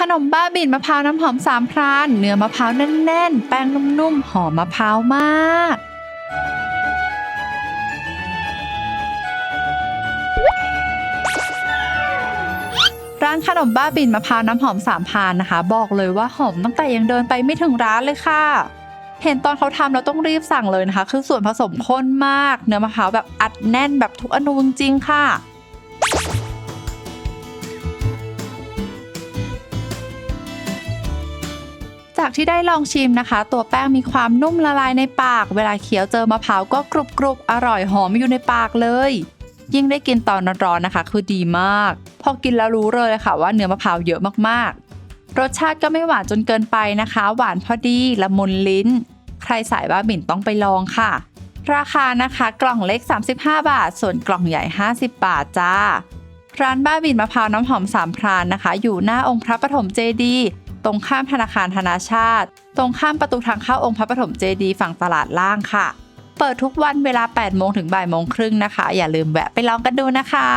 ขนมบ้าบินมะพร้าวน้ำหอมสามพรานเนื้อมะพร้าวแน่นๆ แป้งนุ่มๆ หอมมะพร้าวมาก ร้านขนมบ้าบินมะพร้าวน้ำหอมสามพรานนะคะ บอกเลยว่าหอมตั้งแต่ยังเดินไปไม่ถึงร้านเลยค่ะ เห็นตอนเขาทำเราต้องรีบสั่งเลยนะคะ คือส่วนผสมข้นมาก เนื้อมะพร้าวแบบอัดแน่นแบบทุกอนูจริงๆค่ะ จากที่ได้ลองชิมนะคะ ตัวแป้งมีความนุ่มละลายในปาก เวลาเคี้ยวเจอมะพร้าวก็กรุบกรุบอร่อยหอมอยู่ในปากเลย ยิ่งได้กินตอนร้อนๆนะคะ คือดีมาก พอกินแล้วรู้เลยค่ะว่าเนื้อมะพร้าวเยอะมากๆ รสชาติก็ไม่หวานจนเกินไปนะคะ หวานพอดีละมุนลิ้น ใครสายบ้าบิ่นต้องไปลองค่ะ ราคานะคะกล่องเล็ก 35 บาท ส่วนกล่องใหญ่ 50 บาทจ้าร้านบ้าบินมะพร้าวน้ำหอมสามพรานนะคะ อยู่หน้าองค์พระปฐมเจดีย์ ตรงข้ามธนาคารธนาชาติ ตรงข้ามประตูทางเข้าองค์พระปฐมเจดีย์ฝั่งตลาดล่างค่ะ เปิดทุกวันเวลา 8 โมงถึงบ่ายโมงครึ่งนะคะ อย่าลืมแวะไปลองกันดูนะคะ